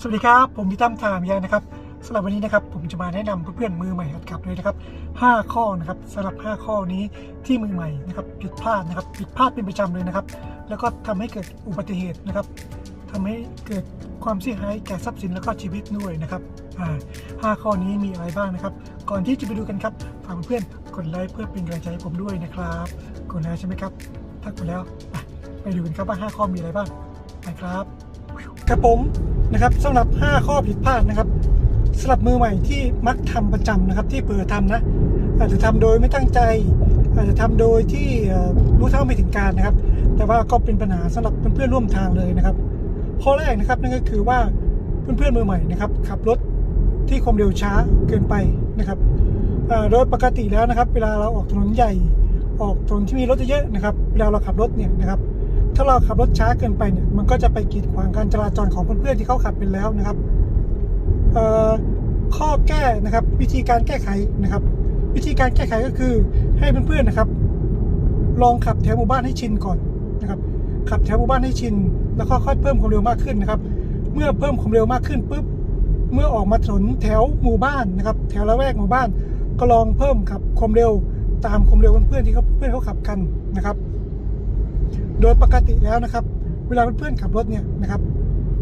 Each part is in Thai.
สวัสดีครับ ผมพี่ตั้มทามยานะครับสำหรับวันนี้นะครับผมจะมาแนะนำเพื่อนๆมือใหม่หัดขับเลยนะครับ 5 ข้อนะครับสำหรับ 5 ข้อนี้ที่มือใหม่นะครับผิดพลาดนะครับผิดพลาดเป็นประจำเลยนะครับ แล้วก็ทำให้เกิดอุบัติเหตุนะครับทำให้เกิดความเสียหายแก่ทรัพย์สินแล้วก็ชีวิตด้วยนะครับห้าข้อนี้มีอะไรบ้างนะครับ ก่อนที่จะไปดูกันครับฝากเพื่อนๆกดไลค์เพื่อเป็นกำลังใจให้ผมด้วยนะครับกดแล้วใช่ไหมครับ ถ้ากดแล้วไปดูกันครับว่า 5 ข้อมีอะไรบ้างนะครับครับผม นะครับสำหรับ 5 ข้อผิดพลาดนะครับสำหรับมือใหม่ที่มักทำประจำนะครับ ที่เปิดทำนะ อาจจะทำโดยไม่ตั้งใจ อาจจะทำโดยที่รู้เท่าไม่ถึงการนะครับ แต่ว่าก็เป็นปัญหาสำหรับเพื่อนๆร่วมทางเลยนะครับข้อแรกนะครับนั่นก็คือว่าเพื่อนๆมือใหม่นะครับ ขับรถที่ความเร็วช้าเกินไปนะครับโดยปกติแล้วนะครับ เวลาเราออกถนนใหญ่ ออกถนนที่มีรถเยอะๆนะครับ เวลาเราขับรถเนี่ยนะครับ ถ้าเราขับรถช้าเกินไปเนี่ยมันก็จะไปกีดขวางการจราจรของเพื่อนๆที่เขาขับเป็นแล้วนะครับข้อแก้นะครับวิธีการแก้ไขนะครับ วิธีการแก้ไขก็คือให้เพื่อนๆนะครับ ลองขับแถวหมู่บ้านให้ชินก่อนนะครับ ขับแถวหมู่บ้านให้ชิน แล้วก็ค่อยเพิ่มความเร็วมากขึ้นนะครับ เมื่อเพิ่มความเร็วมากขึ้นปุ๊บเมื่อออกมาถนนแถวหมู่บ้านนะครับ แถวละแวกหมู่บ้านก็ลองเพิ่มขับความเร็วตามความเร็วเพื่อนๆที่เขาเพื่อนเขาขับกันนะครับ โดยปกติแล้วนะครับ เวลาเพื่อนๆขับรถเนี่ยนะครับ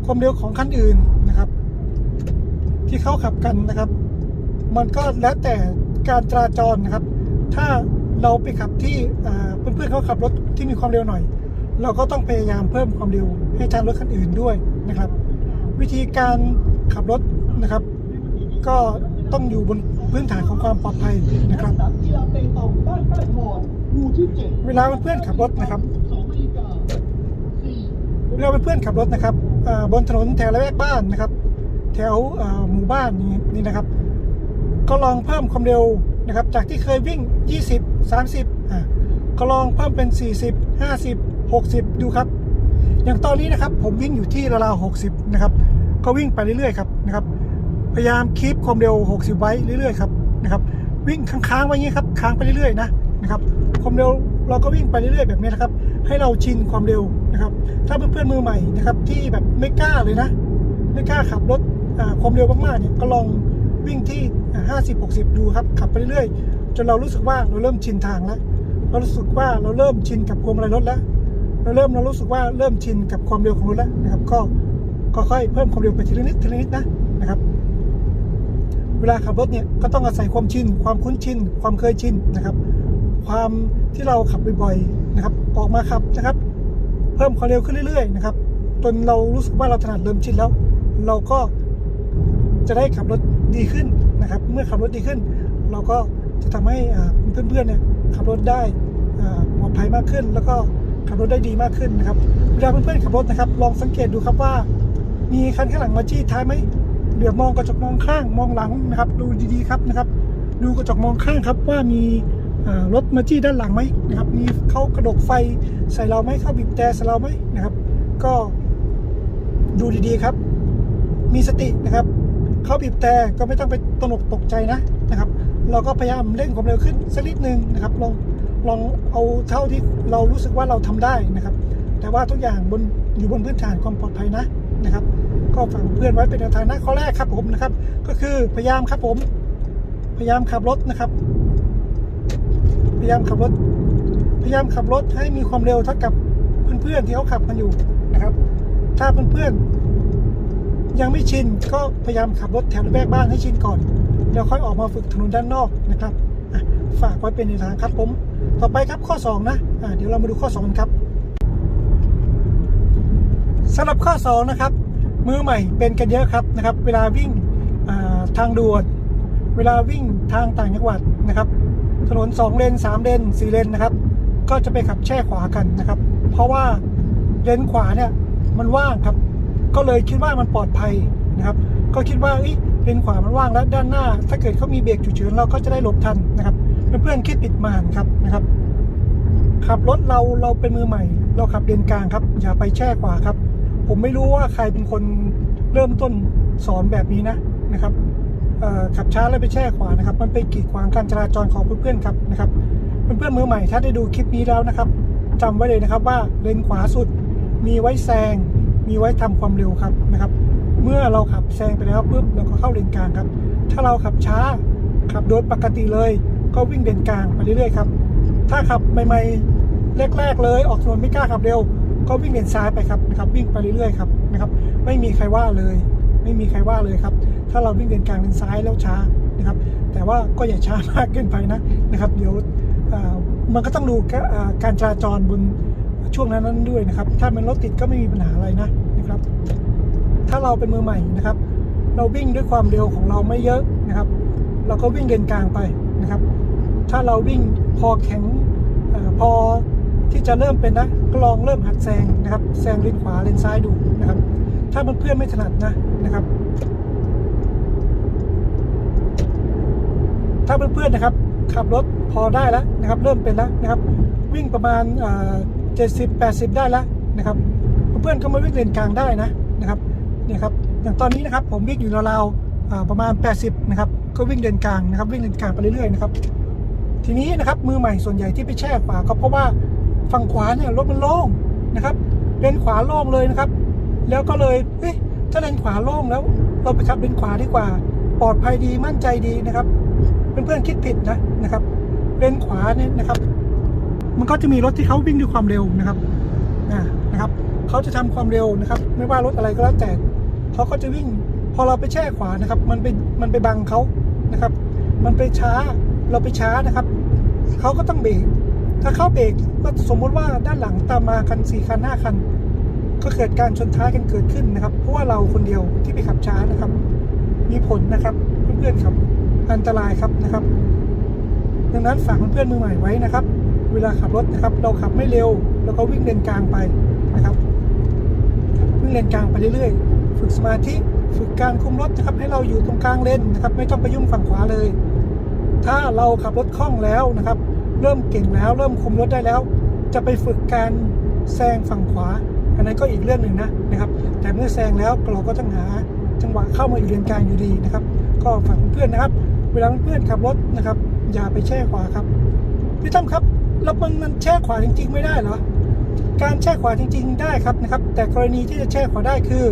ความเร็วของคันอื่นนะครับ ที่เขาขับกันนะครับ มันก็แล้วแต่การจราจรนะครับ ถ้าเราไปขับที่เอ่อเพื่อนๆเขาขับรถที่มีความเร็วหน่อย เราก็ต้องพยายามเพิ่มความเร็วให้ทางรถคันอื่นด้วยนะครับ วิธีการขับรถนะครับ ก็ต้องอยู่บนพื้นฐานของความปลอดภัยนะครับเปตองบ้านป้ายพรหมู่ที่เจ็ดเวลาเพื่อนๆขับรถนะครับ สองนาฬิกาสี่ เวลาเพื่อนขับรถนะครับบนถนนแถวละแวกบ้านนะครับ แถวหมู่บ้านนี้นี่นะครับ ก็ลองเพิ่มความเร็วนะครับ จากที่เคยวิ่ง 20 30อ่าก็ลองเพิ่มเป็น 40 50 60 ดูครับ อย่างตอนนี้นะครับผมวิ่งอยู่ที่ราวๆ60 นะครับ ก็วิ่งไปเรื่อยๆครับนะครับ พยายามคีปความเร็ว 60 ไว้เรื่อยๆครับนะครับ วิ่งค้างๆไว้อย่างนี้ครับค้างไปเรื่อยๆนะนะครับความเร็ว เราก็วิ่งไปเรื่อยๆแบบนี้นะครับ ให้เราชินความเร็วนะครับ ถ้าเพื่อนๆมือใหม่นะครับ ที่แบบไม่กล้าเลยนะ ไม่กล้าขับรถความเร็วมากๆเนี่ยก็ลองวิ่งที่ห้าสิบหกสิบดูครับ ขับไปเรื่อยๆจนเรารู้สึกว่าเราเริ่มชินทางแล้วเรารู้สึกว่าเราเริ่มชินกับความอะไรรถแล้ว เราเริ่มเรารู้สึกว่าเริ่มชินกับความเร็วของรถแล้วนะครับ ก็ก็ค่อยเพิ่มความเร็วไปทีละนิดทีละนิดนะนะครับ เวลาขับรถเนี่ยก็ต้องอาศัยความชินความคุ้นชินความเคยชินนะครับ ความที่เราขับบ่อยๆนะครับ ออกมาขับนะครับ เพิ่มความเร็วขึ้นเรื่อยๆนะครับจนเรารู้สึกว่าเราถนัดเริ่มชินแล้ว เราก็จะได้ขับรถดีขึ้นนะครับ เมื่อขับรถดีขึ้น เราก็จะทำให้เพื่อนๆเนี่ยขับรถได้ปลอดภัยมากขึ้น แล้วก็ขับรถได้ดีมากขึ้นนะครับเวลาเพื่อนๆขับรถนะครับ ลองสังเกตดูครับว่า มีคันข้างหลังมาจี้ท้ายไหมเหลือบมองกระจกมองข้างมองหลังนะครับ ดูดีๆครับนะครับ ดูกระจกมองข้างครับว่ามี รถมาจี้ด้านหลังไหมนะครับ มีเขากระดกไฟใส่เราไหมเขาบีบแต่ใส่เราไหมนะครับ ก็ดูดีๆครับ มีสตินะครับเขาบีบแต่ก็ไม่ต้องไปตนกตกใจนะนะครับ เราก็พยายามเร่งความเร็วขึ้นสักนิดนึงนะครับลองลองเอาเท่าที่เรารู้สึกว่าเราทำได้นะครับ แต่ว่าทุกอย่างบนอยู่บนพื้นฐานความปลอดภัยนะนะครับ ก็ฝากเพื่อนไว้เป็นแนวทางนะข้อแรกครับผมนะครับ ก็คือพยายามครับผม พยายามขับรถนะครับ พยายามขับรถ พยายามขับรถให้มีความเร็วเท่ากับเพื่อนๆที่เขาขับกันอยู่นะครับ ถ้าเพื่อนๆยังไม่ชินก็พยายามขับรถแถวแวกบ้านให้ชินก่อน แล้วค่อยออกมาฝึกถนนด้านนอกนะครับฝากไว้เป็นในวทางครับผม ต่อไปครับข้อ 2 นะะเดี๋ยวเรามาดูข้อ2กันครับสำหรับข้อ 2 นะครับ มือใหม่เป็นกันเยอะครับนะครับ เวลาวิ่งทางด่วน เวลาวิ่งทางต่างจังหวัดนะครับ ถนน 2 เลน 3 เลน 4 เลนนะครับ ก็จะไปขับแช่ขวากันนะครับ เพราะว่าเลนขวาเนี่ยมันว่างครับ ก็เลยคิดว่ามันปลอดภัยนะครับ ก็คิดว่าเอ้ยเลนขวามันว่างแล้วด้านหน้า ถ้าเกิดเขามีเบรกฉุกเฉินเราก็จะได้หลบทันนะครับเพื่อนๆคิดผิดมานครับนะครับขับรถเราเราเป็นมือใหม่ เราขับเลนกลางครับ อย่าไปแช่ขวาครับ ผมไม่รู้ว่าใครเป็นคนเริ่มต้นสอนแบบนี้นะนะครับ ขับช้าแล้วไปแช่ขวานะครับ มันไปกีดขวางการจราจรของเพื่อนๆครับนะครับเพื่อนๆมือใหม่ถ้าได้ดูคลิปนี้แล้วนะครับจำไว้เลยนะครับว่าเลนขวาสุดมีไว้แซง มีไว้ทำความเร็วครับนะครับ เมื่อเราขับแซงไปแล้วปุ๊บเราก็เข้าเลนกลางครับ ถ้าเราขับช้าขับโดยปกติเลยก็วิ่งเลนกลางไปเรื่อยๆครับถ้าขับใหม่ๆแรกๆเลย ออกถนนไม่กล้าขับเร็ว ก็วิ่งเลนซ้ายไปครับนะครับวิ่งไปเรื่อยๆครับนะครับ ไม่มีใครว่าเลย ไม่มีใครว่าเลยครับ ถ้าเราวิ่งเลนกลางเลนซ้ายแล้วช้านะครับ แต่ว่าก็อย่าช้ามากเกินไปนะนะครับ เดี๋ยวมันก็ต้องดูการจราจรบนช่วงนั้นนั้นด้วยนะครับ ถ้ามันรถติดก็ไม่มีปัญหาอะไรนะนะครับ ถ้าเราเป็นมือใหม่นะครับ เราวิ่งด้วยความเร็วของเราไม่เยอะนะครับ เราก็วิ่งเลนกลางไปนะครับ ถ้าเราวิ่งพอแข็งอพอที่จะเริ่มเป็นนะก็ลองเริ่มหัดแซงนะครับแซงเลนขวาเลนซ้ายดูนะครับ ถ้ามันเพื่อนไม่ถนัดนะนะครับ ถ้าเพื่อนๆนะครับ ขับรถพอได้แล้วนะครับ เริ่มเป็นแล้วนะครับ วิ่งประมาณเจ็ดสิบแปดสิบได้แล้วนะครับ เพื่อนๆก็มาวิ่งเลนกลางได้นะนะครับเนี่ยครับอย่างตอนนี้นะครับผมวิ่งอยู่ราวๆประมาณ 80 นะครับ ก็วิ่งเลนกลางนะครับ วิ่งเลนกลางไปเรื่อยๆนะครับ ทีนี้นะครับมือใหม่ส่วนใหญ่ที่ไปแช่ขวาก็เพราะว่าฝั่งขวาเนี่ยรถมันโล่งนะครับเลนขวาโล่งเลยนะครับ แล้วก็เลยเฮ้ยถ้าเลนขวาโล่งแล้ว เราไปขับเลนขวาดีกว่า ปลอดภัยดีมั่นใจดีนะครับ เพื่อนๆคิดผิดนะนะครับเลนขวาเนี่ยนะครับ มันก็จะมีรถที่เขาวิ่งด้วยความเร็วนะครับอ่านะครับเขาจะทำความเร็วนะครับ ไม่ว่ารถอะไรก็แล้วแต่เขาก็จะวิ่ง พอเราไปแช่ขวานะครับ มันไปมันไปบังเขานะครับ มันไปช้าเราไปช้านะครับเขาก็ต้องเบรกถ้าเขาเบรกก็สมมุติว่าด้านหลังตามมาคันสี่คันห้าคัน ก็เกิดการชนท้ายกันเกิดขึ้นนะครับ เพราะว่าเราคนเดียวที่ไปขับช้านะครับ มีผลนะครับเพื่อนๆครับ อันตรายครับนะครับ ดังนั้นฝากเพื่อนๆมือใหม่ไว้นะครับ เวลาขับรถนะครับ เราขับไม่เร็ว แล้วก็วิ่งเลนกลางไปนะครับ วิ่งเลนกลางไปเรื่อยๆ ฝึกสมาธิฝึกการคุมรถนะครับ ให้เราอยู่ตรงกลางเลนนะครับ ไม่ต้องไปยุ่งฝั่งขวาเลย ถ้าเราขับรถคล่องแล้วนะครับ เริ่มเก่งแล้ว เริ่มคุมรถได้แล้ว จะไปฝึกการแซงฝั่งขวา อันนั้นก็อีกเรื่องหนึ่งนะนะครับ แต่เมื่อแซงแล้วเราก็ต้องหาจังหวะเข้ามาอยู่เลนกลางอยู่ดีนะครับ ก็ฝากเพื่อนๆนะครับ เวลาเพื่อนขับรถนะครับ อย่าไปแช่ขวาครับพี่ตั้มครับแล้วมันมันแช่ขวาจริง ๆ ไม่ได้เหรอการแช่ขวาจริง ๆ ได้ครับนะครับ แต่กรณีที่จะแช่ขวาได้คือ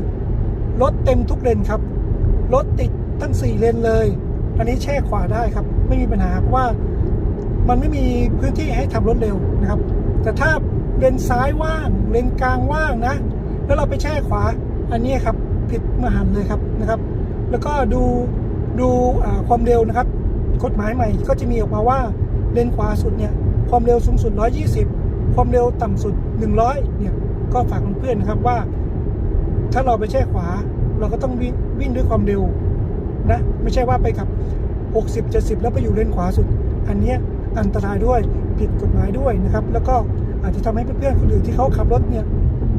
รถเต็มทุกเลนครับรถติดทั้ง 4 เลนเลย อันนี้แช่ขวาได้ครับ ไม่มีปัญหาเพราะว่ามันไม่มีพื้นที่ให้ทำรถเร็วนะครับ แต่ถ้าเลนซ้ายว่างเลนกลางว่างนะ แล้วเราไปแช่ขวาอันนี้ครับผิดมหันต์เลยครับนะครับ แล้วก็ดู ดูความเร็วนะครับ กฎหมายใหม่ก็จะมีออกมาว่าเลนขวาสุดเนี่ยความเร็วสูงสุด 120 ความเร็วต่ำสุด 100 เนี่ยก็ฝากเพื่อนๆนะครับว่า ถ้าเราไปแช่ขวา เราก็ต้องวิ่งวิ่งด้วยความเร็วนะไม่ใช่ว่าไปขับ 60 70 แล้วไปอยู่เลนขวาสุด อันนี้อันตรายด้วยผิดกฎหมายด้วยนะครับ แล้วก็อาจจะทำให้เพื่อนๆคนอื่นที่เขาขับรถเนี่ย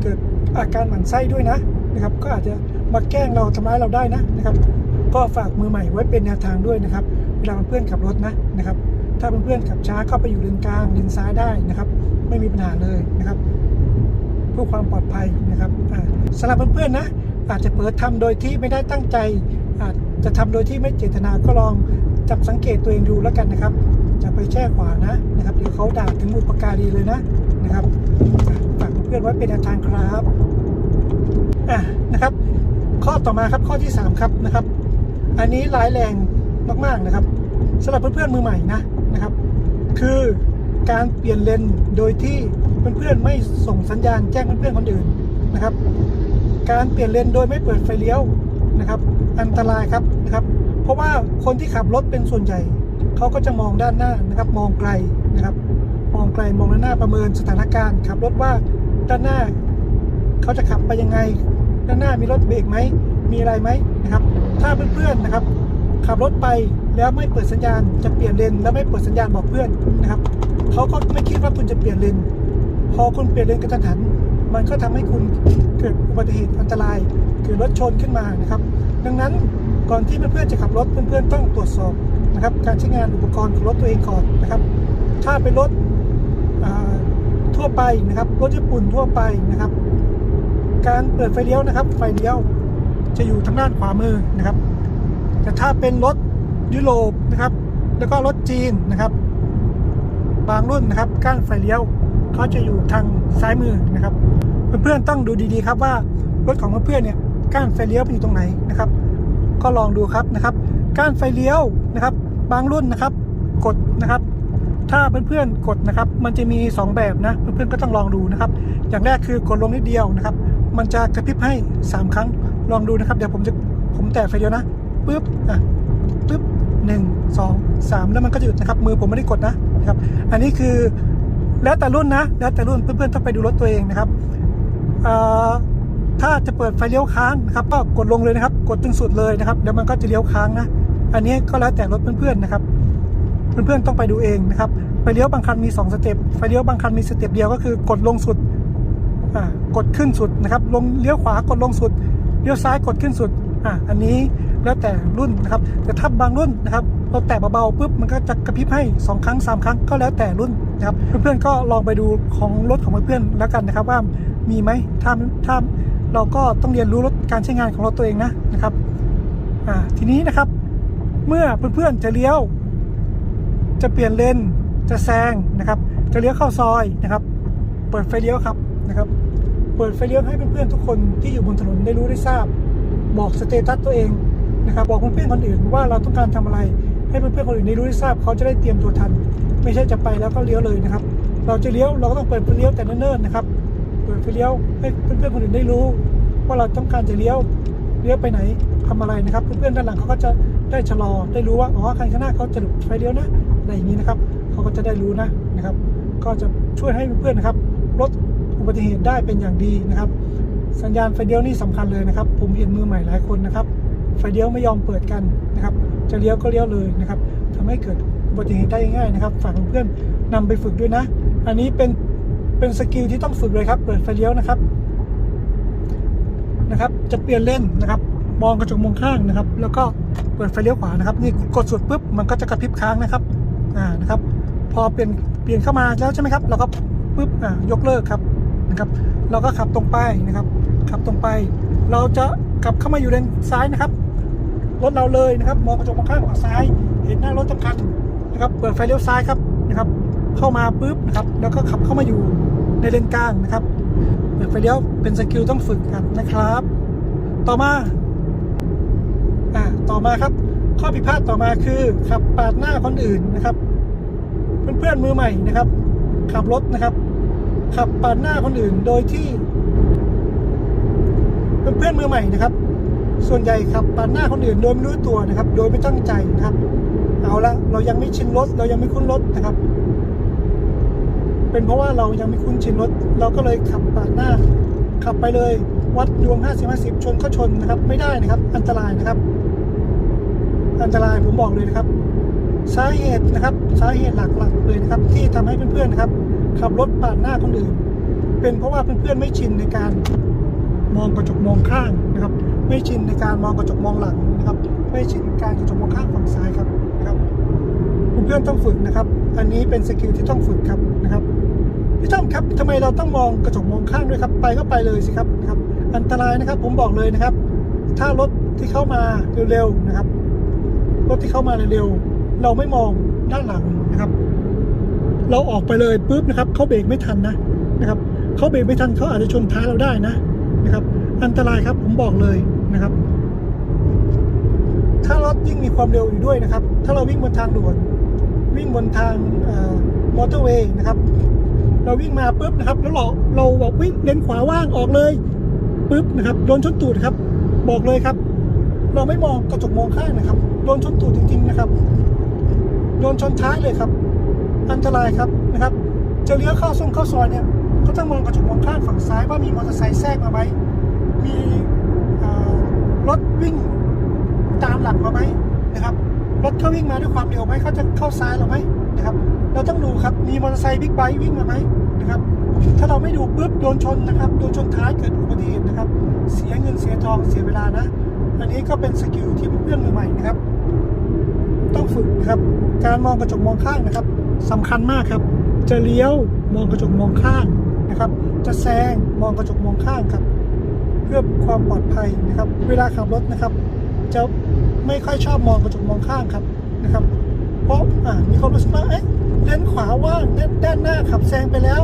เกิดอาการหมั่นไส้ด้วยนะนะครับ ก็อาจจะมาแกล้งเราทำร้ายเราได้นะนะครับ ก็ฝากมือใหม่ไว้เป็นแนวทางด้วยนะครับ เวลาเพื่อนขับรถนะนะครับ ถ้าเพื่อนๆขับช้าเข้าไปอยู่เลนกลางเลนซ้ายได้นะครับ ไม่มีปัญหาเลยนะครับเพื่อความปลอดภัยนะครับสำหรับเพื่อนๆนะ อาจจะเปิดทำโดยที่ไม่ได้ตั้งใจ อาจจะทำโดยที่ไม่เจตนาก็ลองจับสังเกตตัวเองดูแล้วกันนะครับจะไปแช่ขวานะนะครับเดี๋ยวเขาด่าถึงบุปการีเลยนะนะครับฝากเพื่อนไว้เป็นแนวทางครับอะนะครับ ข้อต่อมาครับข้อที่ 3 ครับนะครับ อันนี้ร้ายแรงมากๆนะครับสำหรับเพื่อนๆมือใหม่นะนะครับ คือการเปลี่ยนเลนโดยที่เพื่อนๆไม่ส่งสัญญาณแจ้งเพื่อนๆคนอื่นนะครับ การเปลี่ยนเลนโดยไม่เปิดไฟเลี้ยวนะครับ อันตรายครับนะครับ เพราะว่าคนที่ขับรถเป็นส่วนใหญ่เขาก็จะมองด้านหน้านะครับ มองไกลนะครับ มองไกลมองด้านหน้าประเมินสถานการณ์ขับรถว่าด้านหน้าเขาจะขับไปยังไง ด้านหน้ามีรถเบรกไหมมีอะไรไหม นะครับ ถ้าเพื่อนๆนะครับ ขับรถไปแล้วไม่เปิดสัญญาณจะเปลี่ยนเลนแล้วไม่เปิดสัญญาณบอกเพื่อนนะครับเขาก็ไม่คิดว่าคุณจะเปลี่ยนเลนพอคุณเปลี่ยนเลนกระทันหัน มันก็ทำให้คุณเกิดอุบัติเหตุอันตรายเกิดรถชนขึ้นมานะครับ ดังนั้นก่อนที่เพื่อนๆจะขับรถเพื่อนๆต้องตรวจสอบนะครับ การใช้งานอุปกรณ์ของรถตัวเองก่อนนะครับ ถ้าเป็นรถทั่วไปนะครับ รถญี่ปุ่นทั่วไปนะครับ การเปิดไฟเลี้ยวนะครับ ไฟเลี้ยว จะอยู่ทางด้านขวามือนะครับ แต่ถ้าเป็นรถยุโรปนะครับ แล้วก็รถจีนนะครับ บางรุ่นนะครับก้านไฟเลี้ยวเขาจะอยู่ทางซ้ายมือนะครับ เพื่อนๆต้องดูดีๆครับว่ารถของเพื่อนๆเนี่ยก้านไฟเลี้ยวมันอยู่ตรงไหนนะครับ ก็ลองดูครับนะครับ ก้านไฟเลี้ยวนะครับ บางรุ่นนะครับ กดนะครับ ถ้าเพื่อนๆกดนะครับ มันจะมี 2 แบบนะเพื่อนๆก็ต้องลองดูนะครับ อย่างแรกคือกดลงนิดเดียวนะครับ มันจะกระพริบให้ 3 ครั้ง ลองดูนะครับ เดี๋ยวผมจะผมแตะไฟเดียวนะปึ๊บอะปึ๊บหนึ่งสองสามแล้วมันก็จะหยุดนะครับ มือผมไม่ได้กดนะครับ อันนี้คือแล้วแต่รุ่นนะ แล้วแต่รุ่นเพื่อนๆต้องไปดูรถตัวเองนะครับอ่อถ้าจะเปิดไฟเลี้ยวค้างนะครับ ก็กดลงเลยนะครับ กดจนสุดเลยนะครับเดี๋ยวมันก็จะเลี้ยวค้างนะ อันนี้ก็แล้วแต่รถเพื่อนๆนะครับ เพื่อนๆต้องไปดูเองนะครับไฟเลี้ยวบางคันมี 2 สเต็ปไฟเลี้ยวบางคันมีสเต็ปเดียวก็คือกดลงสุดอ่ากดขึ้นสุดนะครับ ลงเลี้ยวขวากดลงสุด เลี้ยวซ้ายกดขึ้นสุดอ่าอันนี้แล้วแต่รุ่นนะครับ แต่ถ้าบางรุ่นนะครับเราแตะเบาๆปุ๊บมันก็จะกระพริบให้ 2 ครั้ง 3 ครั้งก็แล้วแต่รุ่นนะครับเพื่อนๆก็ลองไปดูของรถของเพื่อนๆแล้วกันนะครับว่ามีไหมถ้าถ้าเราก็ต้องเรียนรู้รถการใช้งานของรถตัวเองนะนะครับอ่าทีนี้นะครับ เมื่อเพื่อนๆจะเลี้ยว จะเปลี่ยนเลนจะแซงนะครับ จะเลี้ยวเข้าซอยนะครับ เปิดไฟเลี้ยวครับนะครับ ปิดไฟเลี้ยวให้เพื่อนๆทุกคนที่อยู่บนถนนได้รู้ได้ทราบ บอกสเตตัสตัวเองนะครับบอกเพื่อนๆคนอื่นว่าเราต้องการทำอะไร ให้เพื่อนๆคนอื่นได้รู้ได้ทราบ เขาจะได้เตรียมตัวทัน ไม่ใช่จะไปแล้วก็เลี้ยวเลยนะครับ เราจะเลี้ยวเราก็ต้องเปิดไฟเลี้ยวแต่เนิ่นๆนะครับเปิดไฟเลี้ยวให้เพื่อนๆคนอื่นได้รู้ ว่าเราต้องการจะเลี้ยวเลี้ยวไปไหนทำอะไรนะครับ เพื่อนๆด้านหลังเขาก็จะได้ชะลอได้รู้ว่าอ๋อคันข้างหน้าเขาจะหลุดไฟเลี้ยวนะอะไรอย่างนี้นะครับ เขาก็จะได้รู้นะนะครับ ก็จะช่วยให้เพื่อนๆนะครับลด อุบัติเหตุได้เป็นอย่างดีนะครับ สัญญาณไฟเลี้ยวนี่สำคัญเลยนะครับ ผมเห็นมือใหม่หลายคนนะครับ ไฟเลี้ยวไม่ยอมเปิดกันนะครับ จะเลี้ยวก็เลี้ยวเลยนะครับทำให้เกิดอุบัติเหตุได้ง่ายนะครับฝากเพื่อนๆนำไปฝึกด้วยนะ อันนี้เป็นเป็นสกิลที่ต้องฝึกเลยครับ เปิดไฟเลี้ยวนะครับนะครับ จะเปลี่ยนเลนนะครับ มองกระจกมองข้างนะครับ แล้วก็เปิดไฟเลี้ยวขวานะครับ นี่กดสุดปุ๊บมันก็จะกระพริบค้างนะครับอ่านะครับ พอเปลี่ยนเปลี่ยนเข้ามาแล้วใช่ไหมครับ เราก็ปุ๊บอ่ายกเลิกครับ นะครับ เราก็ขับตรงไปนะครับ ขับตรงไป เราจะกลับเข้ามาอยู่เลนซ้ายนะครับ รถเราเลยนะครับ มองกระจกมองข้างฝั่งซ้าย เห็นหน้ารถจำคัญนะครับ เปิดไฟเลี้ยวซ้ายครับนะครับ เข้ามาปุ๊บนะครับ แล้วก็ขับเข้ามาอยู่ในเลนกลางนะครับ เปิดไฟเลี้ยวเป็นสกิลต้องฝึกกันนะครับ ต่อมา อ่า ต่อมาครับ ข้อผิดพลาดต่อมาคือขับปาดหน้าคนอื่นนะครับ เพื่อนๆมือใหม่นะครับ ขับรถนะครับ ขับปาดหน้าคนอื่นโดยที่เป็นเพื่อนมือใหม่นะครับ ส่วนใหญ่ขับปาดหน้าคนอื่นโดยไม่รู้ตัวนะครับ โดยไม่ตั้งใจนะครับ เอาละเรายังไม่ชินรถเรายังไม่คุ้นรถนะครับ เป็นเพราะว่าเรายังไม่คุ้นชินรถ เราก็เลยขับปาดหน้า ขับไปเลยวัดดวง 50 50 ชนก็ชนนะครับ ไม่ได้นะครับ อันตรายนะครับ อันตรายผมบอกเลยนะครับ สาเหตุนะครับ สาเหตุหลักๆเลยนะครับ ที่ทำให้เพื่อนๆนะครับ ขับรถปาดหน้าคนอื่น เป็นเพราะว่าเพื่อนๆไม่ชินในการมองกระจกมองข้างนะครับ ไม่ชินในการมองกระจกมองหลังนะครับ ไม่ชินการกระจกมองข้างฝั่งซ้ายครับนะครับเพื่อนๆต้องฝึกนะครับ อันนี้เป็นสกิลที่ต้องฝึกครับนะครับพี่ต้อมครับทำไมเราต้องมองกระจกมองข้างด้วยครับ ไปก็ไปเลยสิครับนะครับ อันตรายนะครับ ผมบอกเลยนะครับ ถ้ารถที่เข้ามาเร็วๆนะครับ รถที่เข้ามาเร็วๆเราไม่มองด้านหลังนะครับ เราออกไปเลยปุ๊บนะครับเขาเบรกไม่ทันนะนะครับเขาเบรกไม่ทันเขาอาจจะชนท้ายเราได้นะนะครับ อันตรายครับผมบอกเลยนะครับ ถ้ารถยิ่งมีความเร็วอยู่ด้วยนะครับ ถ้าเราวิ่งบนทางด่วนวิ่งบนทางมอเตอร์เวย์นะครับ เราวิ่งมาปุ๊บนะครับ แล้วเราเราบอกวิ่งเลนขวาว่างออกเลยปุ๊บนะครับโดนชนตูดครับ บอกเลยครับ เราไม่มองกระจกมองข้างนะครับโดนชนตูดจริงๆนะครับโดนชนท้ายเลยครับ อันตรายครับนะครับ จะเลี้ยวเข้าซงเข้าซอยเนี่ยก็ต้องมองกระจกมองข้างฝั่งซ้ายว่ามีมอเตอร์ไซค์แทรกมาไหมมีรถวิ่งตามหลังมาไหมนะครับรถเขาวิ่งมาด้วยความเร็วไหมเขาจะเข้าซ้ายเราไหมนะครับ เราต้องดูครับมีมอเตอร์ไซค์บิ๊กไบค์วิ่งมาไหมนะครับ ถ้าเราไม่ดูปุ๊บโดนชนนะครับโดนชนท้ายเกิดอุบัติเหตุนะครับ เสียเงินเสียทองเสียเวลานะอันนี้ก็เป็นสกิลที่เพื่อนๆมือใหม่นะครับ ต้องฝึกครับ การมองกระจกมองข้างนะครับ สำคัญมากครับ จะเลี้ยวมองกระจกมองข้างนะครับ จะแซงมองกระจกมองข้างครับ เพื่อความปลอดภัยนะครับ เวลาขับรถนะครับ จะไม่ค่อยชอบมองกระจกมองข้างครับนะครับ เพราะอ่ามีความรู้สึกว่าเอ๊ะเลนขวาว่างด้านด้านหน้าขับแซงไปแล้ว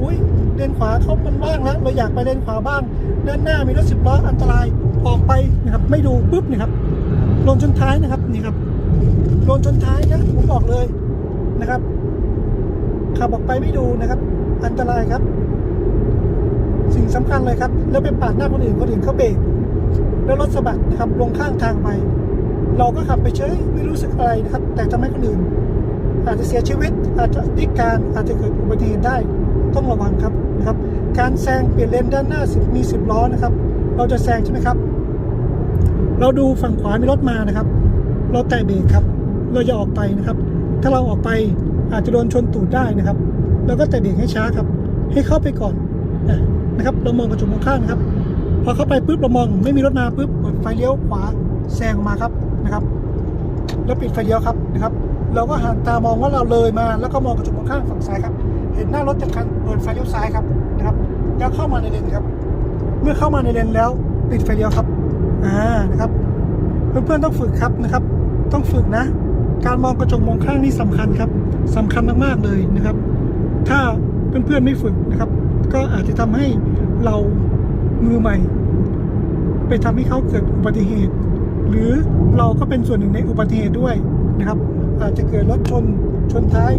อุ้ยเลนขวาเขามันว่างแล้วเราอยากไปเลนขวาบ้างด้านหน้ามีรถสิบล้ออันตรายออกไปนะครับ ไม่ดูปุ๊บนี่ครับลงชนท้ายนะครับนี่ครับลงชนท้ายนะผมบอกเลย นะครับขับออกไปไม่ดูนะครับ อันตรายครับ สิ่งสำคัญเลยครับ แล้วไปปาดหน้าคนอื่นคนอื่นเขาเบรกแล้วรถสะบัดนะครับ ลงข้างทางไป เราก็ขับไปเฉยไม่รู้สึกอะไรนะครับ แต่ทำให้คนอื่น อาจจะเสียชีวิต อาจจะพิการอาจจะเกิดอุบัติเหตุได้ ต้องระวังครับนะครับ การแซงเปลี่ยนเลนด้านหน้ามี10ล้อนะครับ เราจะแซงใช่ไหมครับ เราดูฝั่งขวามีรถมานะครับ เราแตะเบรกครับ เราจะออกไปนะครับ ถ้าเราออกไปอาจจะโดนชนตูดได้นะครับเราก็แตะเบรกให้ช้าครับ ให้เข้าไปก่อนนะครับเรามองกระจกมองข้างนะครับ พอเข้าไปปุ๊บเรามองไม่มีรถมาปุ๊บเปิดไฟเลี้ยวขวาแซงออกมาครับนะครับ แล้วปิดไฟเลี้ยวครับนะครับ เราก็หันตามองว่าเราเลยมา แล้วก็มองกระจกมองข้างฝั่งซ้ายครับ เห็นหน้ารถจะคันเปิดไฟเลี้ยวซ้ายครับนะครับแล้วเข้ามาในเลนครับ เมื่อเข้ามาในเลนแล้วปิดไฟเลี้ยวครับอ่านะครับเพื่อนๆต้องฝึกครับนะครับ ต้องฝึกนะ การมองกระจกมองข้างนี่สำคัญครับสำคัญมากๆเลยนะครับ ถ้าเพื่อนๆไม่ฝึกนะครับ ก็อาจจะทำให้เรามือใหม่ ไปทำให้เขาเกิดอุบัติเหตุ หรือเราก็เป็นส่วนหนึ่งในอุบัติเหตุด้วยนะครับ อาจจะเกิดรถชนชนท้าย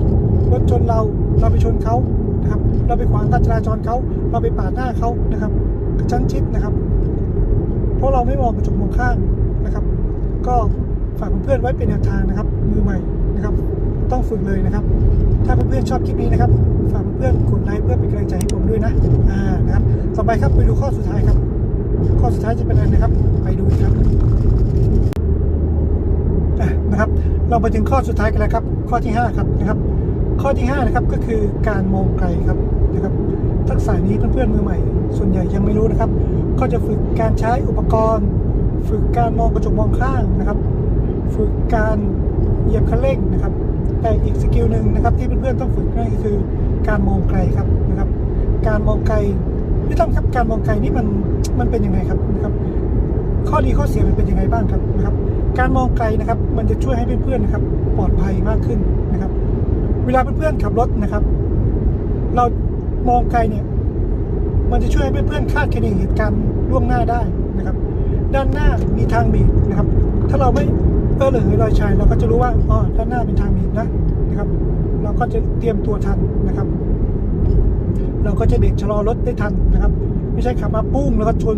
รถชนเราเราไปชนเขานะครับ เราไปขวางการจราจรเขาเราไปปาดหน้าเขานะครับชั้นชิดนะครับ เพราะเราไม่มองกระจกมองข้างนะครับ ก็ ฝากเพื่อนๆไว้เป็นแนวทางนะครับ มือใหม่นะครับ ต้องฝึกเลยนะครับ ถ้าเพื่อนๆชอบคลิปนี้นะครับ ฝากเพื่อนๆกดไลค์เพื่อเป็นกำลังใจให้ผมด้วยนะอ่านะครับ ต่อไปครับไปดูข้อสุดท้ายครับ ข้อสุดท้ายจะเป็นอะไรนะครับ ไปดูครับนะครับ เราไปถึงข้อสุดท้ายกันแล้วครับ ข้อที่ 5 ครับนะครับ ข้อที่ 5 นะครับก็คือการมองไกลครับนะครับ ทักษะนี้เพื่อนๆมือใหม่ ส่วนใหญ่ยังไม่รู้นะครับ ก็จะฝึกการใช้อุปกรณ์ ฝึกการมองกระจกมองข้างนะครับ ฝึกการเหยียบคันเร่งนะครับ แต่อีกสกิลหนึ่งนะครับ ที่เพื่อนๆต้องฝึกนั่นก็คือการมองไกลครับนะครับ การมองไกลพี่ต้อมครับการมองไกลนี่มันมันเป็นยังไงครับนะครับ ข้อดีข้อเสียมันเป็นยังไงบ้างครับนะครับ การมองไกลนะครับ มันจะช่วยให้เพื่อนๆนะครับ ปลอดภัยมากขึ้นนะครับ เวลาเพื่อนๆขับรถนะครับ เรามองไกลเนี่ย มันจะช่วยให้เพื่อนๆคาดคะเนเหตุการณ์ล่วงหน้าได้นะครับ ด้านหน้ามีทางบีบนะครับ ถ้าเราไม่ เออเหลือลอยชายเราก็จะรู้ว่าอ๋อด้านหน้าเป็นทางบีบนะนะครับ เราก็จะเตรียมตัวทันนะครับ เราก็จะเบรกชะลอรถได้ทันนะครับ ไม่ใช่ขับมาปุ้งแล้วก็ชน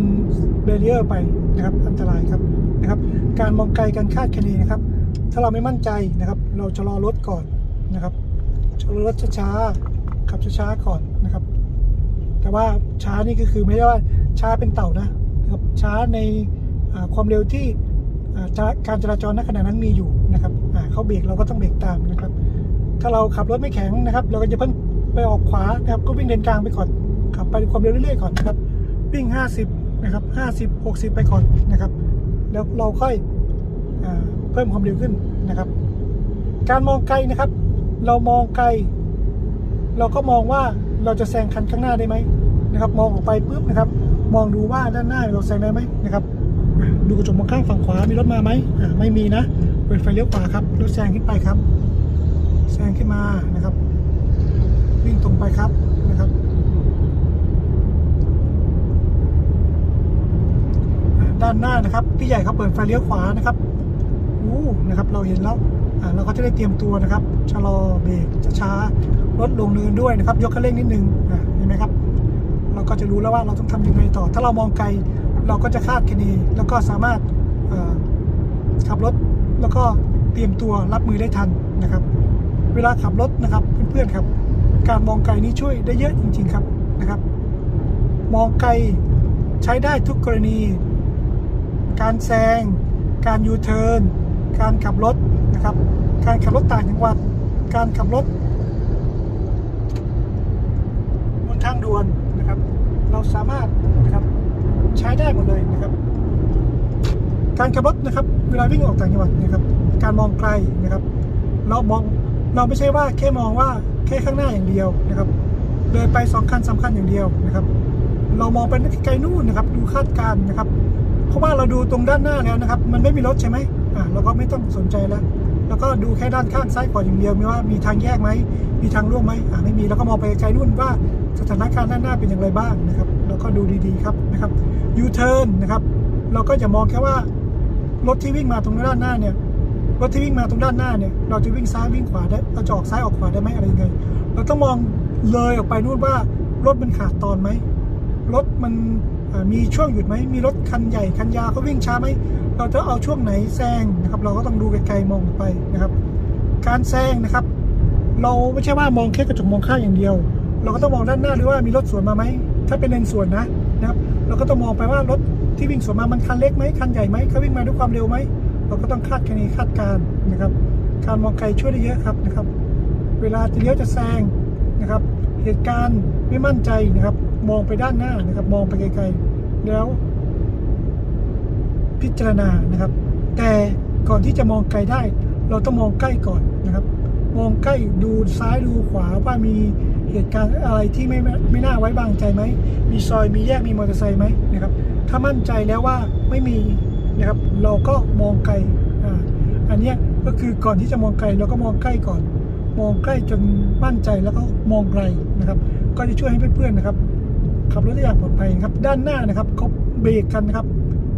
เบรียร์ไปนะครับ อันตรายครับนะครับ การมองไกลการคาดคะเนนะครับ ถ้าเราไม่มั่นใจนะครับ เราชะลอรถก่อนนะครับชะลอรถช้าๆขับช้าๆก่อนนะครับ แต่ว่าช้านี่ก็คือไม่ได้ว่าช้าเป็นเต่านะนะครับ ช้าในความเร็วที่ การจราจรณขณะนั้นมีอยู่นะครับเขาเบรกเราก็ต้องเบรกตามนะครับ ถ้าเราขับรถไม่แข็งนะครับ เราก็จะเพิ่งไปออกขวานะครับ ก็วิ่งเลนกลางไปก่อนขับไปความเร็วเรื่อยๆก่อนนะครับ วิ่ง 50 นะครับ 50 60 ไปก่อนนะครับ แล้วเราค่อยอเพิ่มความเร็วขึ้นนะครับ การมองไกลนะครับ เรามองไกล เราก็มองว่าเราจะแซงคันข้างหน้าได้ไหมนะครับ มองออกไปปุ๊บนะครับ มองดูว่าด้านหน้าเราแซงได้ไหมนะครับ ดูกระจกมองข้างฝั่งขวามีรถมาไหมไม่มีนะเปิดไฟเลี้ยวขวาครับรถแซงขึ้นไปครับแซงขึ้นมานะครับ วิ่งตรงไปครับนะครับด้านหน้านะครับพี่ใหญ่เขาเปิดไฟเลี้ยวขวานะครับอู้นะครับเราเห็นแล้วเราก็จะได้เตรียมตัวนะครับชะลอเบรกช้าๆลดลงเนินด้วยนะครับ ยกคันเร่งนิดนึงเห็นไหมครับ เราก็จะรู้แล้วว่าเราต้องทำยังไงต่อ ถ้าเรามองไกล เราก็จะคาดคะเนแล้วก็สามารถขับรถแล้วก็เตรียมตัวรับมือได้ทันนะครับ เวลาขับรถนะครับเพื่อนๆครับ การมองไกลนี้ช่วยได้เยอะจริง ๆครับนะครับ มองไกลใช้ได้ทุกกรณี การแซง การยูเทิร์นการขับรถนะครับ การขับรถต่างจังหวัด การขับรถบนทางด่วนนะครับ เราสามารถนะครับ ใช้ได้หมดเลยนะครับ การขับรถนะครับ เวลาวิ่งออกต่างจังหวัดนะครับ การมองไกลนะครับ เรามองเราไม่ใช่ว่าแค่มองว่าแค่ข้างหน้าอย่างเดียวนะครับเลยไปสองคันสำคัญอย่างเดียวนะครับ เรามองไปไกลนู่นนะครับ ดูคาดการณ์นะครับ เพราะว่าเราดูตรงด้านหน้าแล้วนะครับ มันไม่มีรถใช่ไหมอ่าเราก็ไม่ต้องสนใจแล้วแล้วก็ดูแค่ด้านข้างซ้ายขวาอย่างเดียวไม่ว่ามีทางแยกไหม มีทางร่วมไหมอ่าไม่มี แล้วก็มองไปไกลนู่นว่าสถานการณ์ด้านหน้าเป็นอย่างไรบ้างนะครับ แล้วก็ดูดีๆครับนะครับ ยูเทิร์นนะครับ เราก็จะมองแค่ว่ารถที่วิ่งมาตรงด้านหน้าเนี่ยรถที่วิ่งมาตรงด้านหน้าเนี่ย เราจะวิ่งซ้ายวิ่งขวาได้เราจะออกซ้ายออกขวาได้ไหมอะไรยังไงเราต้องมองเลยออกไปนู่นว่ารถมันขาดตอนไหมรถมันมีช่วงหยุดไหมมีรถคันใหญ่คันยาวเขาวิ่งช้าไหมเราจะเอาช่วงไหนแซงนะครับ เราก็ต้องดูไกลๆมองไปนะครับ การแซงนะครับ เราไม่ใช่ว่ามองแค่กระจกมองข้างอย่างเดียว เราก็ต้องมองด้านหน้าหรือว่ามีรถสวนมาไหมถ้าเป็นเลนสวนนะนะครับ เราก็ต้องมองไปว่ารถที่วิ่งสวนมามันคันเล็กไหมคันใหญ่ไหมเขาวิ่งมาด้วยความเร็วไหมเราก็ต้องคาดคะเนคาดการนะครับ การมองไกลช่วยได้เยอะครับนะครับ เวลาจะเลี้ยวจะแซงนะครับ เหตุการณ์ไม่มั่นใจนะครับ มองไปด้านหน้านะครับ มองไปไกลๆแล้ว พิจารณานะครับ แต่ก่อนที่จะมองไกลได้ เราต้องมองใกล้ก่อนนะครับ มองใกล้ดูซ้ายดูขวาว่ามี เหตุการณ์อะไรที่ไม่ไม่น่าไว้วางใจไหม มีซอยมีแยกมีมอเตอร์ไซค์ไหมนะครับ ถ้ามั่นใจแล้วว่าไม่มีนะครับ เราก็มองไกลอ่าอันนี้ก็คือก่อนที่จะมองไกลเราก็มองใกล้ก่อน มองใกล้จนมั่นใจแล้วก็มองไกลนะครับ ก็จะช่วยให้เพื่อนๆนะครับขับรถได้อย่างปลอดภัยครับ ด้านหน้านะครับเขาเบรกกันนะครับ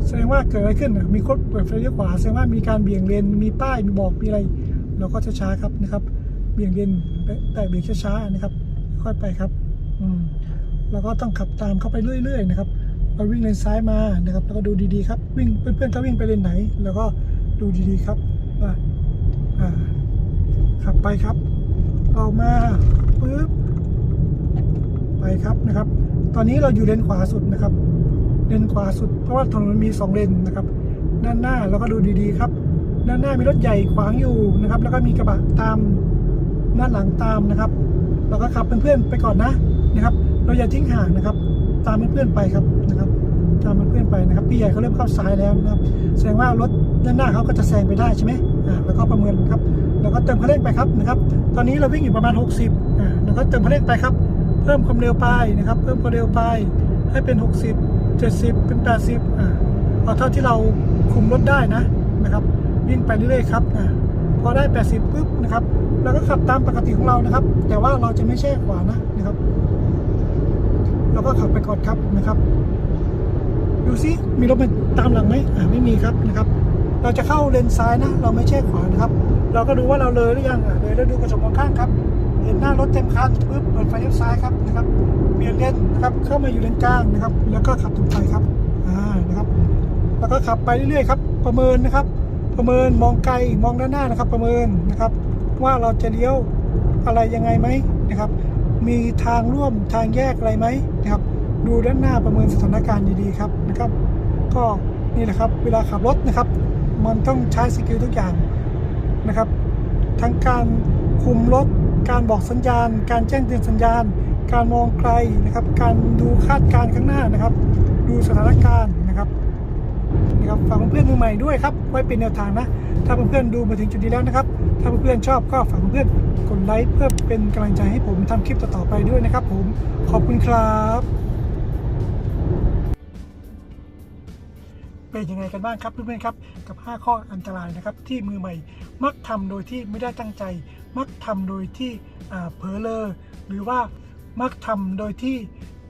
แสดงว่าเกิดอะไรขึ้นมีคนเปิดไฟเลี้ยวขวาแสดงว่ามีการเบี่ยงเลนมีป้ายมีบอกมีอะไร เราก็ช้าๆครับนะครับ เบี่ยงเลนแต่เบี่ยงช้าๆนะครับ ค่อยไปครับ อืมเราก็ต้องขับตามเข้าไปเรื่อยๆนะครับ เราวิ่งเลนซ้ายมานะครับ แล้วก็ดูดีๆครับ วิ่งเพื่อนๆเขาวิ่งไปเลนไหน แล้วก็ดูดีๆครับว่าอ่า ขับไปครับ ออกมาปึ๊บไปครับนะครับ ตอนนี้เราอยู่เลนขวาสุดนะครับ เลนขวาสุด เพราะว่าถนนมันมีสองเลนนะครับ ด้านหน้าเราก็ดูดีๆครับด้านหน้ามีรถใหญ่ขวางอยู่นะครับ แล้วก็มีกระบะตามด้านหลังตามนะครับ เราก็ขับเพื่อนๆไปก่อนนะนะครับ เราอย่าทิ้งห่างนะครับ ตามเพื่อนๆไปครับนะครับตามเพื่อนๆไปนะครับพี่ใหญ่เขาเริ่มเข้าซ้ายแล้วนะครับ แสดงว่ารถด้านหน้าเขาก็จะแซงไปได้ใช่ไหมอ่าแล้วก็ประเมินครับแล้วก็เติมคันเร่งไปครับนะครับ ตอนนี้เราวิ่งอยู่ประมาณ 60อ่าแล้วก็เติมคันเร่งไปครับ เพิ่มความเร็วไปนะครับ เพิ่มความเร็วไปให้เป็น 60 70 เป็น 80อ่าเอาเท่าที่เราคุมรถได้นะนะครับ วิ่งไปเรื่อยๆครับอ่า พอได้ 80ปุ๊บนะครับเราก็ขับตามปกติของเรานะครับ แต่ว่าเราจะไม่แช่ขวานะนะครับ เราก็ขับไปก่อนครับนะครับ ดูซิมีรถมาตามหลังไหมอ่าไม่มีครับนะครับ เราจะเข้าเลนซ้ายนะ เราไม่แช่ขวานะครับ เราก็ดูว่าเราเลยหรือยังอ่าเลยแล้วดูกระจกมองข้างครับเห็นหน้ารถเต็มคันปุ๊บเปิดไฟเลี้ยวซ้ายครับนะครับเปลี่ยนเลนนะครับเข้ามาอยู่เลนกลางนะครับ แล้วก็ขับตรงไปครับอ่านะครับ แล้วก็ขับไปเรื่อยๆครับ ประเมินนะครับ ประเมินมองไกลมองด้านหน้านะครับประเมินนะครับ ว่าเราจะเลี้ยวอะไรยังไงไหมนะครับ มีทางร่วมทางแยกอะไรไหมนะครับ ดูด้านหน้าประเมินสถานการณ์ดีๆครับนะครับ ก็นี่แหละครับเวลาขับรถนะครับ มันต้องใช้สกิลทุกอย่างนะครับ ทั้งการคุมรถการบอกสัญญาณ การแจ้งเตือนสัญญาณ การมองไกลนะครับ การดูคาดการณ์ข้างหน้านะครับ ดูสถานการณ์นะครับ นะครับฝากเพื่อนมือใหม่ด้วยครับไว้เป็นแนวทางนะ ถ้าเพื่อนๆดูมาถึงจุดนี้แล้วนะครับ ถ้าเพื่อนๆชอบก็ฝากเพื่อนกดไลค์เพื่อเป็นกำลังใจให้ผมทำคลิปต่อๆไปด้วยนะครับ ผมขอบคุณครับเป็นยังไงกันบ้างครับเพื่อนๆครับกับ 5 ข้ออันตรายนะครับที่มือใหม่มักทำโดยที่ไม่ได้ตั้งใจ มักทำโดยที่เผลอเลอหรือว่ามักทำโดยที่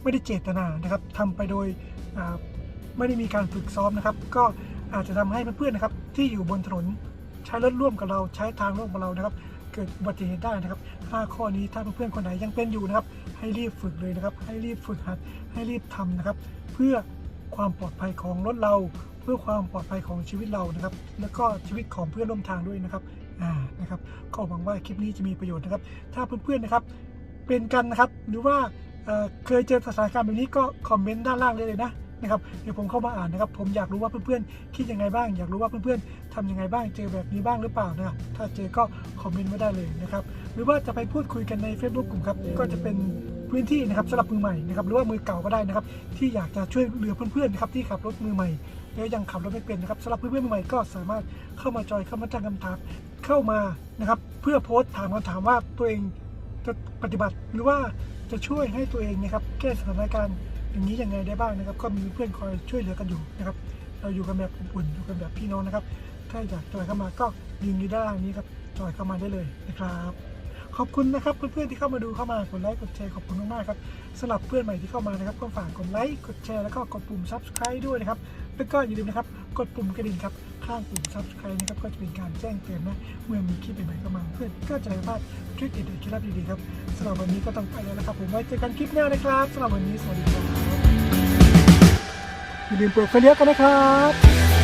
ไม่ได้เจตนานะครับทำไปโดย ไม่ได้มีการฝึกซ้อมนะครับ ก็อาจจะทำให้เพื่อนๆนะครับ ที่อยู่บนถนนใช้รถร่วมกับเราใช้ทางร่วมกับเรานะครับ เกิดอุบัติเหตุได้นะครับ5ข้อนี้ถ้าเพื่อนๆคนไหนยังเป็นอยู่นะครับ ให้รีบฝึกเลยนะครับ ให้รีบฝึกหัดให้รีบทำนะครับ เพื่อความปลอดภัยของรถเรา เพื่อความปลอดภัยของชีวิตเรานะครับ แล้วก็ชีวิตของเพื่อนร่วมทางด้วยนะครับอ่านะครับก็หวังว่าคลิปนี้จะมีประโยชน์นะครับ ถ้าเพื่อนๆนะครับ เป็นกันนะครับหรือว่าเเคยเจอสถานการณ์แบบนี้ก็คอมเมนต์ด้านล่างเลยนะ นะครับเดี๋ยวผมเข้ามาอ่านนะครับผมอยากรู้ว่าเพื่อนๆคิดยังไงบ้าง อยากรู้ว่าเพื่อนๆทำยังไงบ้างเจอแบบนี้บ้างหรือเปล่านะถ้าเจอก็คอมเมนต์ไว้ได้เลยนะครับหรือว่าจะไปพูดคุยกันใน Facebook กลุ่มครับก็จะเป็นพื้นที่นะครับสำหรับมือใหม่นะครับหรือว่ามือเก่าก็ได้นะครับที่อยากจะช่วยเหลือเพื่อนๆนะครับที่ขับรถมือใหม่แล้วยังขับรถไม่เป็นนะครับสำหรับเพื่อนๆมือใหม่ก็สามารถเข้ามาจอยเข้ามาตั้งคำถามเข้ามานะครับเพื่อโพสต์ถามคำถามว่าตัวเองจะปฏิบัติหรือว่าจะช่วยให้ตัวเองนะครับแก้สถานการณ์ อย่างนี้ยังไงได้บ้างนะครับ ก็มีเพื่อนคอยช่วยเหลือกันอยู่นะครับ เราอยู่กันแบบอบอุ่นอยู่กันแบบพี่น้องนะครับ ถ้าอยากจอยเข้ามาก็ยิงอยู่ด้านล่างนี้ครับจอยเข้ามาได้เลยนะครับขอบคุณนะครับเพื่อนๆที่เข้ามาดูเข้ามากดไลค์กดแชร์ขอบคุณมากๆครับสำหรับเพื่อนใหม่ที่เข้ามานะครับก็ฝากกดไลค์กดแชร์แล้วก็กดปุ่ม subscribe ด้วยนะครับแล้วก็อย่าลืมนะครับกดปุ่มกระดิ่งครับ ข้างปุ่ม subscribe นะครับก็จะเป็นการแจ้งเตือนนะเมื่อมีคลิปใหม่ๆเข้ามาเพื่อนก็จะไม่พลาดคลิปเด็ดๆคลิปลับดีๆครับสำหรับวันนี้ก็ต้องไปแล้วนะครับ ผมไว้เจอกันคลิปหน้านะครับสำหรับวันนี้สวัสดีครับอย่าลืมเปิดไฟเลี้ยวกันนะครับ